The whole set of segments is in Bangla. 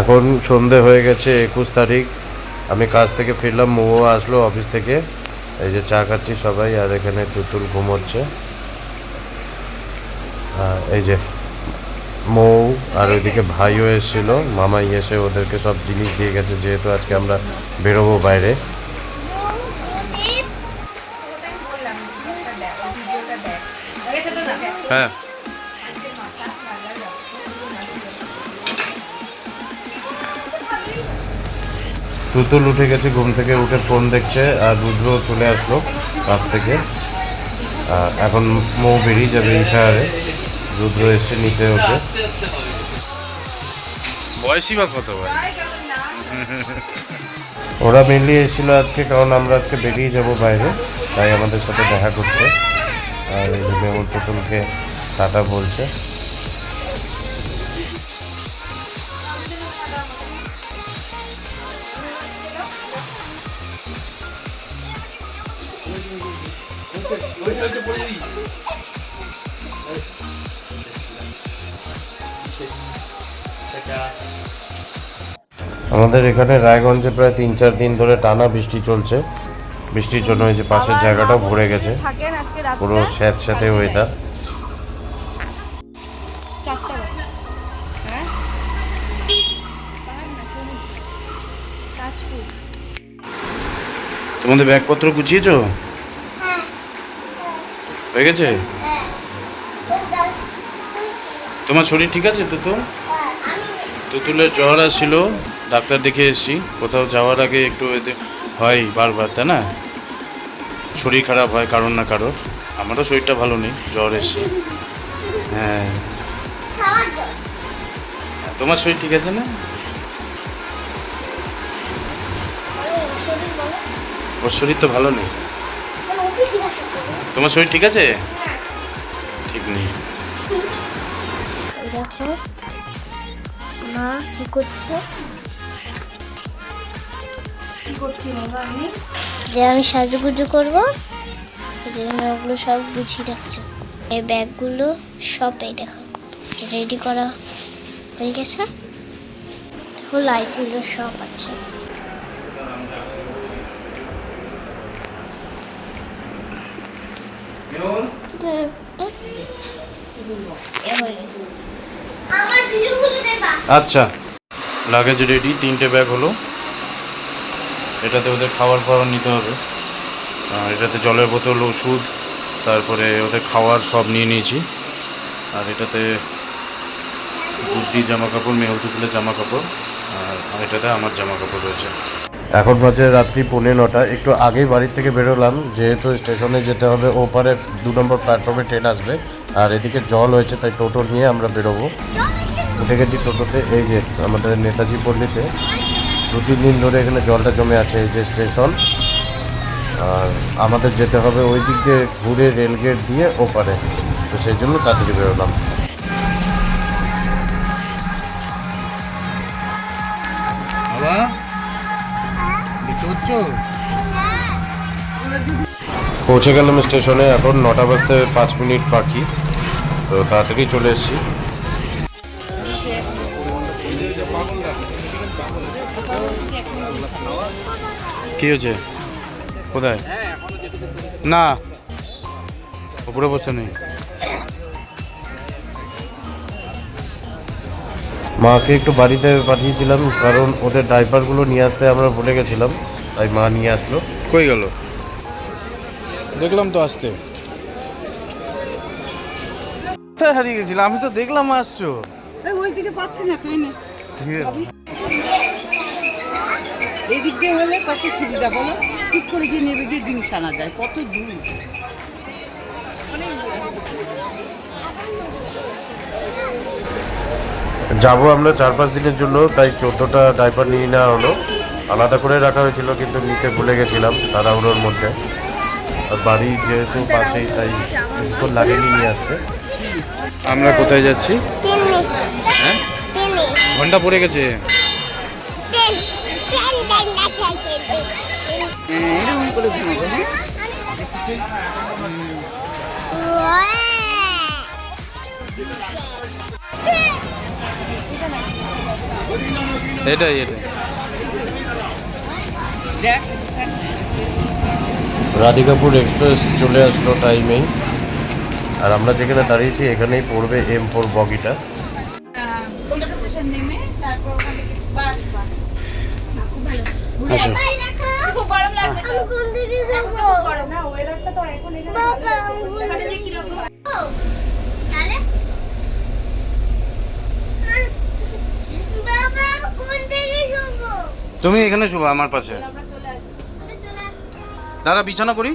এখন সন্ধে হয়ে গেছে একুশ তারিখ। আমি কাজ থেকে ফিরলাম মৌ আসলো অফিস থেকে। এই যে চা খাচ্ছি সবাই আর এখানে তুতুল ঘুমোচ্ছে। আর এই যে মৌ আর ওইদিকে ভাইও এসেছিল মামাই এসে ওদেরকে সব জিনিস দিয়ে গেছে যেহেতু আজকে আমরা বেরোবো বাইরে। হ্যাঁ। তুতুল উঠে গেছে ঘুম থেকে উঠে ফোন দেখছে আর রুদ্র চলে আসলো কাছ থেকে। আর এখন মৌ বেরিয়ে যাবে ইটারে রুদ্র এসে নিতে ওকে। বয়সই বা কত ভাই? ওরা মেনলি এসেছিল আজকে কারণ আমরা আজকে বেরিয়ে যাব বাইরে তাই আমাদের সাথে দেখা করতে। আর এই মেমন পুতুলকে টাটা বলছে। আমাদের এখানে রায়গঞ্জে প্রায় তিন চার দিন ধরে টানা বৃষ্টি চলছে। বৃষ্টির জন্য এই যে পাশের জায়গাটাও ভরে গেছে। পুরো স্যাঁত স্যাঁতে ওয়েদার তোমাদের ব্যাগপত্র গুছিয়েছো? হয়ে। গেছে? তোমার শরীর ঠিক আছে তুতুল তুতুলের জ্বর আসছিল ডাক্তার দেখে এসেছি। কোথাও যাওয়ার আগে একটু এতে হয় বারবার তাই না? শরীর খারাপ হয় কারণ না কারোর। আমারও শরীরটা ভালো নেই জ্বর এসে হ্যাঁ। তোমার শরীর ঠিক আছে না? ওর শরীর তো ভালো নেই। তোমার শরীর ঠিক আছে? ঠিক নেই। দেখো, মা কি করছে? যে আমি সাজুগুজু করব জন্য ওগুলো সব গুছিয়ে রাখছে। এই ব্যাগগুলো সব এই দেখো রেডি করা হয়ে গেছে। দেখো লাইটগুলো সব আছে। আচ্ছা লাগেজ রেডি তিনটে ব্যাগ হলো। এটাতে ওদের খাবার ফাওয়ার নিতে হবে। এটাতে জলের বোতল, ওষুধ, তারপরে ওদের খাওয়ার সব নিয়ে নিয়েছি। আর এটাতে বুদ্ধি জামা কাপড় মেহুল জামা কাপড় আর এটাতে আমার জামা কাপড় রয়েছে। এখন বাজে রাত্রি পৌনে নটা। একটু আগেই বাড়ির থেকে বেরোলাম, যেহেতু স্টেশনে যেতে হবে, ওপারে দু নম্বর প্ল্যাটফর্মে ট্রেন আসবে, আর এদিকে জল হয়েছে, তাই টোটো নিয়ে আমরা বেরোবো। উঠে গেছি টোটোতে এই যে আমাদের নেতাজি পল্লীতে দু তিন দিন ধরে এখানে জলটা জমে আছে এই যে স্টেশন। আর আমাদের যেতে হবে ওই দিক দিয়ে ঘুরে রেলগেট দিয়ে ওপারে। তো সেই জন্য তাড়াতাড়ি বেরোলাম। বাবা পৌঁছে গেলাম স্টেশনে এখন নটা বাজতে পাঁচ মিনিট বাকি। তো তাড়াতাড়ি চলে এসেছি। কি হয়েছে? কোথায়? না। উপরে বসে নেই। মাকে একটু বাড়িতে পাঠিয়েছিলাম কারণ ওদের ড্রাইভারগুলো নিয়ে আসতে আমরা ভুলে গেছিলাম। তাই মা নিয়ে আসলো। কই গেল? দেখলাম তো আসতে। কোথায় হারিয়ে গেছিল? আমি তো দেখলাম আসছো। এই ওই দিকে পাচ্ছি না তুই নে। এই দিক দিয়ে হলে কত সুবিধা বলো? ঠিক করে গিয়ে নেবে গিয়ে জিনিস আনা যায় কত দূর। যাব আমরা চার পাঁচ দিনের জন্য তাই চোদ্দোটা ডাইপার নিয়ে নেওয়া হলো। আলাদা করে রাখা হয়েছিল কিন্তু নিতে ভুলে গেছিলাম তাড়াহুড়োর মধ্যে। আর বাড়ি যেহেতু পাশেই তাই বেশিক্ষণ লাগেনি নিয়ে আসতে। আমরা কোথায় যাচ্ছি? হ্যাঁ? ঘণ্টা পড়ে গেছে. এটাই এটাই। রাধিকাপুর এক্সপ্রেস চলে আসলো টাইমেই। আর আমরা যেখানে দাঁড়িয়েছি এখানেই পড়বে এম ফোর বগিটা। তুমি এখানে শুভ আমার পাশে। দাঁড়া বিছানা করি।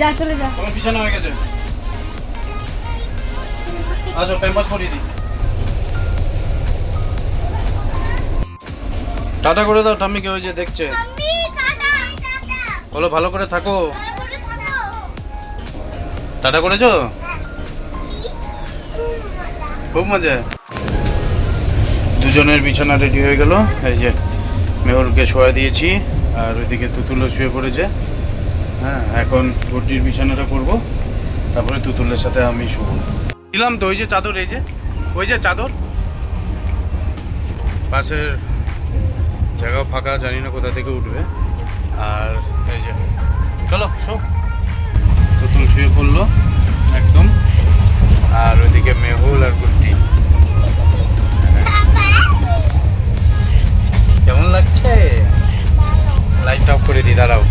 যা চলে যা। তোমার বিছানা হয়ে গেছে। আসো প্যাম্পাস করিয়ে দিই। টাটা করে দাও ঠাম্মিকে ওই যে দেখছে। বলো ভালো করে থাকো। টাটা করেছ? খুব মজা। দুজনের বিছানা রেডি হয়ে গেল। এই যে মেহুরকে শোয়া দিয়েছি আর ওইদিকে তুতুলও শুয়ে পড়েছে। হ্যাঁ এখন গুড্ডির বিছানাটা করব। তারপরে তুতুলের সাথে আমি শুব। দিলাম তো, ওই যে চাদর, এই যে, ওই যে চাদর। পাশের জায়গাও ফাঁকা, জানি না কোথা থেকে উঠবে। আর এই যে, চলো, শো। তুতুল শুয়ে পড়ল, একদম। আর ওইদিকে মেহুল আর গুড্ডি কেমন লাগছে? লাইট অফ করে দি দাঁড়াও।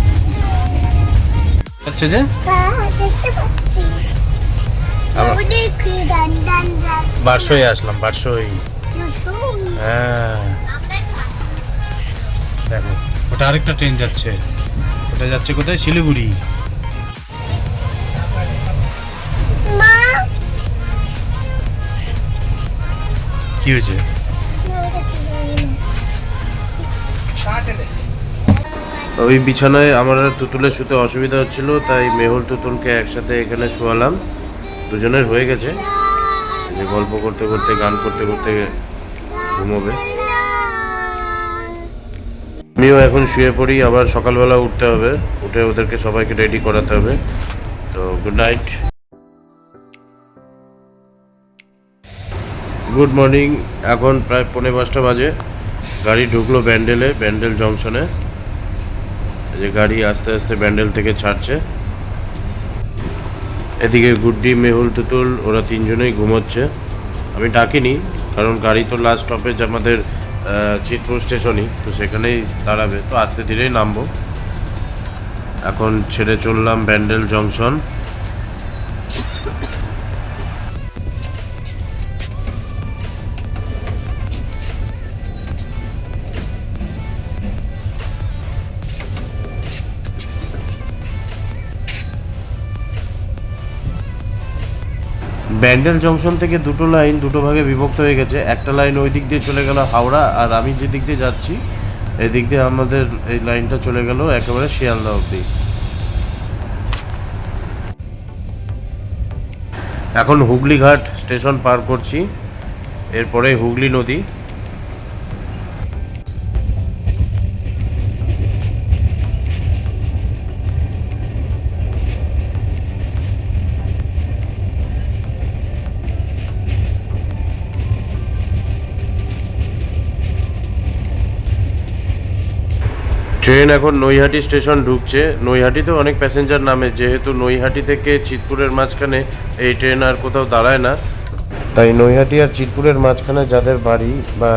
হচ্ছে যে? হ্যাঁ বারশোই আসলাম বারশোই। হ্যাঁ। দেখো ওটা আরেকটা ট্রেন যাচ্ছে। ওটা যাচ্ছে কোথায়? শিলিগুড়ি। মা? কি হয়েছে? ওই বিছানায় আমার আর তুতুলের শুতে অসুবিধা হচ্ছিল, তাই মেহুল তুতুলকে একসাথে এখানে শোয়ালাম। দুজনের হয়ে গেছে। যে গল্প করতে করতে, গান করতে করতে ঘুমোবে। আমিও এখন শুয়ে পড়ি, আবার সকালবেলা উঠতে হবে। উঠে ওদেরকে সবাইকে রেডি করাতে হবে। তো গুড নাইট গুড মর্নিং এখন প্রায় পৌনে পাঁচটা বাজে। গাড়ি ঢুকলো ব্যান্ডেলে, ব্যান্ডেল জংশনে। যে গাড়ি আস্তে আস্তে ব্যান্ডেল থেকে ছাড়ছে। এদিকে গুড্ডি, মেহুল, তুতুল, ওরা তিনজনেই ঘুমোচ্ছে। আমি ডাকিনি, কারণ গাড়ি তো লাস্ট স্টপেজ আমাদের চিতপুর স্টেশনই, তো সেখানেই দাঁড়াবে। তো আস্তে ধীরেই নামবো। এখন ছেড়ে চললাম ব্যান্ডেল জংশন। ব্যান্ডেল জংশন থেকে দুটো লাইন দুটো ভাগে বিভক্ত হয়ে গেছে। একটা লাইন ওই দিক দিয়ে চলে গেল হাওড়া, আর আমি যে দিক দিয়ে যাচ্ছি এই দিক দিয়ে আমাদের এই লাইনটা চলে গেল একেবারে শিয়ালদা অবধি। এখন হুগলি ঘাট স্টেশন পার করছি। এরপরে হুগলি নদী। ট্রেন এখন নৈহাটি স্টেশন ঢুকছে। নৈহাটিতেও অনেক প্যাসেঞ্জার নামে, যেহেতু নৈহাটি থেকে চিতপুরের মাঝখানে এই ট্রেন আর কোথাও দাঁড়ায় না। তাই নৈহাটি আর চিতপুরের মাঝখানে যাদের বাড়ি বা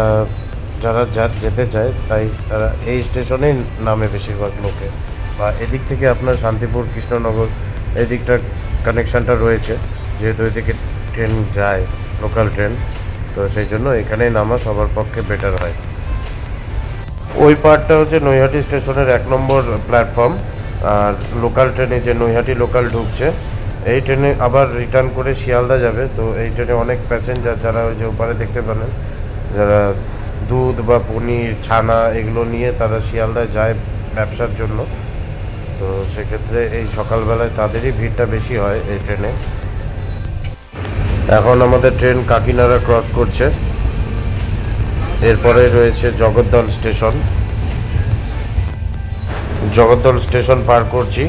যারা যা যেতে চায়, তাই তারা এই স্টেশনেই নামে বেশিরভাগ লোকে। বা এদিক থেকে আপনার শান্তিপুর, কৃষ্ণনগর, এই দিকটা কানেকশানটা রয়েছে, যেহেতু এদিকে ট্রেন যায় লোকাল ট্রেন। তো সেই জন্য এখানেই নামা সবার পক্ষে বেটার হয়। ওই পার্টটা হচ্ছে নৈহাটি স্টেশনের এক নম্বর প্ল্যাটফর্ম আর লোকাল ট্রেনে যে নৈহাটি লোকাল ঢুকছে, এই ট্রেনে আবার রিটার্ন করে শিয়ালদা যাবে। তো এই ট্রেনে অনেক প্যাসেঞ্জার যারা ওই যে ওপারে দেখতে পেলেন যারা দুধ বা পনির, ছানা এগুলো নিয়ে তারা শিয়ালদায় যায় ব্যবসার জন্য। তো সেক্ষেত্রে এই সকালবেলায় তাদেরই ভিড়টা বেশি হয় এই ট্রেনে এখন আমাদের ট্রেন কাকিনাড়া ক্রস করছে। এরপরে রয়েছে জগদ্দল স্টেশন। জগদ্দল স্টেশন পার করছি।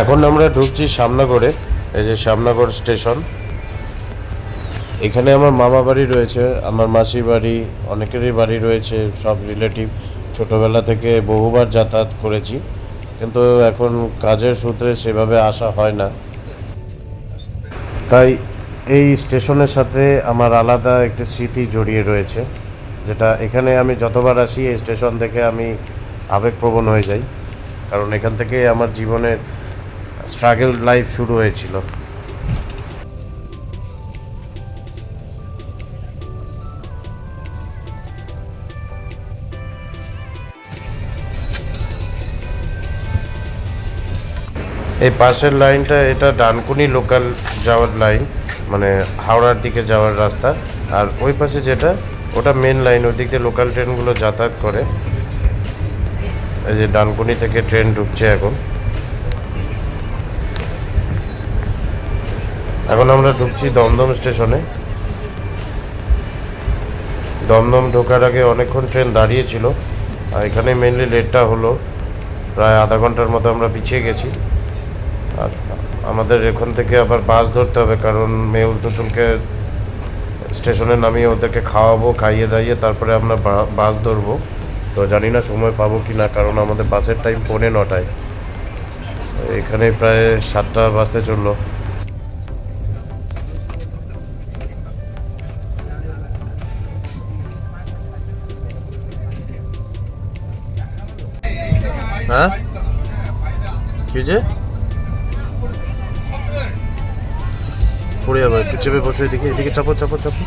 এখন আমরা ঢুকছি শ্যামনগরে, এই যে শ্যামনগর স্টেশন। এখানে আমার মামা বাড়ি রয়েছে, আমার মাসি বাড়ি, অনেকেরই বাড়ি রয়েছে, সব রিলেটিভ ছোটোবেলা থেকে বহুবার যাতায়াত করেছি, কিন্তু এখন কাজের সূত্রে সেভাবে আসা হয় না। তাই এই স্টেশনের সাথে আমার আলাদা একটি স্মৃতি জড়িয়ে রয়েছে, যেটা এখানে আমি যতবার আসি, এই স্টেশন থেকে আমি আবেগপ্রবণ হয়ে যাই। কারণ এখান থেকে আমার জীবনের স্ট্রাগল লাইফ শুরু হয়েছিল। এই পাশের লাইনটা, এটা ডানকুনি লোকাল যাওয়ার লাইন মানে হাওড়ার দিকে যাওয়ার রাস্তা। আর ওই পাশে যেটা, ওটা মেন লাইন ওই দিক দিয়ে লোকাল ট্রেনগুলো যাতায়াত করে। এই যে ডানকুনি থেকে ট্রেন ঢুকছে এখন। এখন আমরা ঢুকছি দমদম স্টেশনে। দমদম ঢোকার আগে অনেকক্ষণ ট্রেন দাঁড়িয়েছিল। আর এখানে মেনলি লেটটা হলো। প্রায় আধা ঘণ্টার মতো আমরা পিছিয়ে গেছি। আমাদের এখান থেকে আবার বাস ধরতে হবে, কারণ মেহুল তুতুলকে স্টেশনে নামিয়ে ওদেরকে খাওয়াবো, খাইয়ে দাইয়ে তারপরে আমরা বাস ধরবো। তো জানি না সময় পাবো কি না, কারণ আমাদের বাসের টাইম পৌনে নটায়। এখানে প্রায় সাতটা বাজতে চলল। হ্যাঁ? কি হয়েছে? পড়ে যাবে, একটু চেপে বসে এদিকে এদিকে চাপো চাপো চাপো।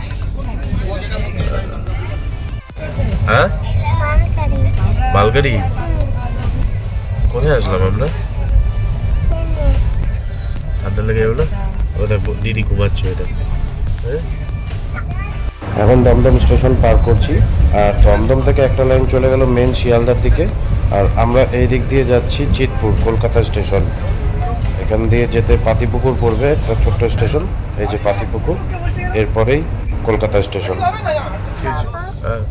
হ্যাঁ? মালগাড়ি কোথায় আসলাম আমরা? ঠান্ডা লেগে যাবে না? ও দেখো, দিদি ঘুমাচ্ছে ওই এখন দমদম স্টেশন পার করছি, আর দমদম থেকে একটা লাইন চলে গেল মেন শিয়ালদার দিকে, আর আমরা এই দিক দিয়ে যাচ্ছি চিতপুর, কলকাতা স্টেশন। এখান দিয়ে যেতে পাতিপুকুর পড়বে একটা ছোট্ট স্টেশন এই যে পাতিপুকুর। এরপরেই কলকাতা স্টেশন। হ্যাঁ।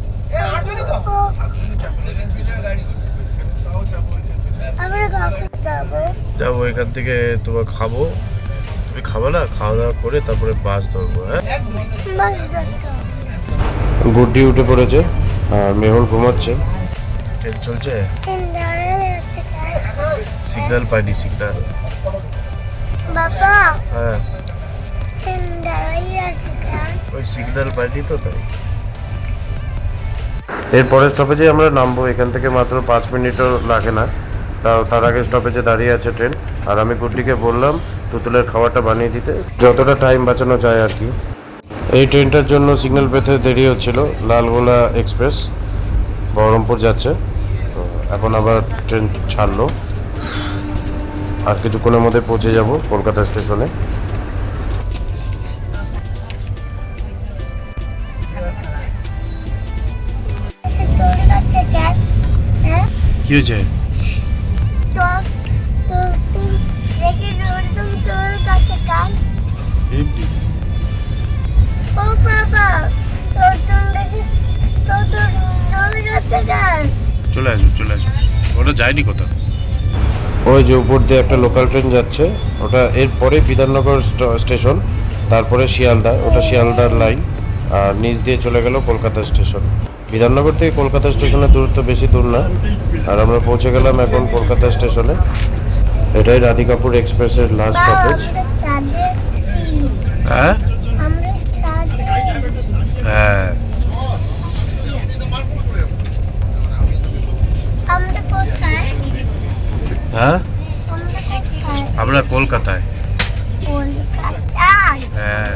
যাব যাব এখান থেকে তোমার খাব। তুমি খাব না? খাওয়া দাওয়া করে তারপরে বাস ধরবো হ্যাঁ? গুড্ডি উঠে পড়েছে আর মেহুল ঘুমাচ্ছে। ট্রেন চলছে? সিগন্যাল পাইনি সিগন্যাল। বাবা হ্যাঁ। ওই সিগন্যাল পাইনি তো তাই। এরপরের স্টপেজে আমরা নামবো এখান থেকে মাত্র পাঁচ মিনিটও লাগে না। তাও তার আগে স্টপেজে দাঁড়িয়ে আছে ট্রেন। আর আমি গুড্ডিকে বললাম তুতুলের খাবারটা বানিয়ে দিতে। যতটা টাইম বাঁচানো যায় আর কি। এই ট্রেনটার জন্য সিগন্যাল পেতে দেরি হচ্ছিল লালগোলা এক্সপ্রেস বহরমপুর যাচ্ছে। তো এখন আবার ট্রেন ছাড়লো। আর কিছুক্ষণের মধ্যে পৌঁছে যাব কলকাতা স্টেশনে। হ্যাঁ কি হয়েছে? ও বাবা তোর তোর চলে আসবে চলে আসবে। ওটা যায়নি কোথাও। ওই যে উপর দিয়ে একটা লোকাল ট্রেন যাচ্ছে ওটা এরপরে বিধাননগর স্ট- স্টেশন তারপরে শিয়ালদা ওটা শিয়ালদার লাইন আর নিচ দিয়ে চলে গেল কলকাতা স্টেশন বিধাননগর থেকে কলকাতা স্টেশনের দূরত্ব বেশি দূর না আর আমরা পৌঁছে গেলাম এখন কলকাতা স্টেশনে এটাই রাধিকাপুর এক্সপ্রেসের লাস্ট স্টপেজ হ্যাঁ? হ্যাঁ। হ্যাঁ? আমরা কলকাতায়। হ্যাঁ।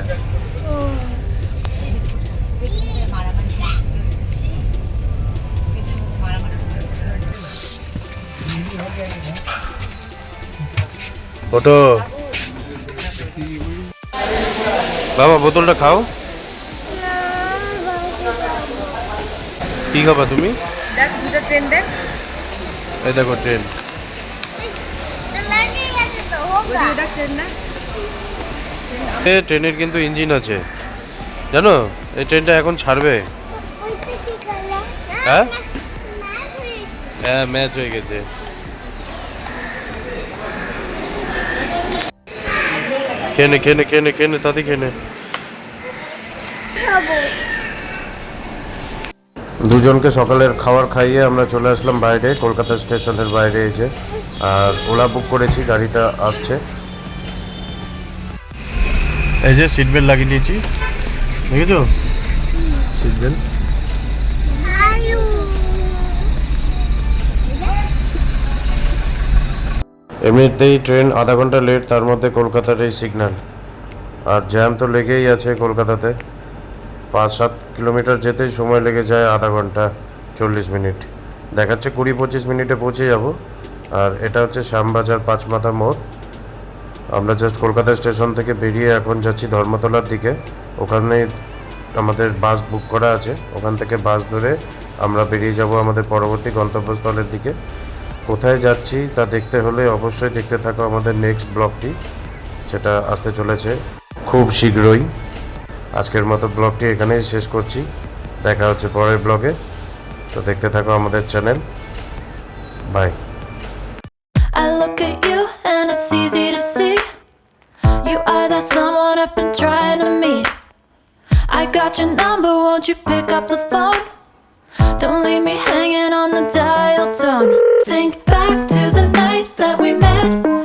বাবা বোতলটা খাও। কি খাবা তুমি? এই দেখো ট্রেন। ট্রেনের কিন্তু ইঞ্জিন আছে। জানো? এই ট্রেনটা এখন ছাড়বে। হ্যাঁ? হ্যাঁ ম্যাচ হয়ে গেছে। কেনে কেনে কেনে কেনে তাতে কেনে দুজনকে সকালের খাবার খাইয়ে আমরা চলে আসলাম বাইরে কলকাতা স্টেশনের বাইরে এই যে। আর ওলা বুক করেছি গাড়িটা আসছে। এই যে সিট বেল্ট লাগিয়ে নিয়েছি। দেখেছ? সিট বেল্ট এমনিতেই ট্রেন আধা ঘণ্টা লেট তার মধ্যে কলকাতার এই সিগন্যাল আর জ্যাম তো লেগেই আছে কলকাতাতে। পাঁচ সাত কিলোমিটার যেতেই সময় লেগে যায় আধা ঘণ্টা চল্লিশ মিনিট। দেখাচ্ছে কুড়ি পঁচিশ মিনিটে পৌঁছে যাব। আর এটা হচ্ছে শ্যামবাজার পাঁচমাথা মোড়। আমরা জাস্ট কলকাতা স্টেশন থেকে বেরিয়ে এখন যাচ্ছি ধর্মতলার দিকে। ওখানে আমাদের বাস বুক করা আছে। ওখান থেকে বাস ধরে আমরা বেরিয়ে যাব আমাদের পরবর্তী গন্তব্যস্থলের দিকে। কোথায় যাচ্ছি তা দেখতে হলে অবশ্যই দেখতে থাকো আমাদের নেক্সট ব্লগটি সেটা আসতে চলেছে খুব শীঘ্রই। আজকের মতো ব্লগটি এখানেই শেষ করছি। দেখা হচ্ছে পরের ব্লগে তো দেখতে থাকো আমাদের channel bye that someone I've been trying to meet. I got your number, won't you pick up the phone? Don't leave me hanging on the dial tone. Think back to the night that we met.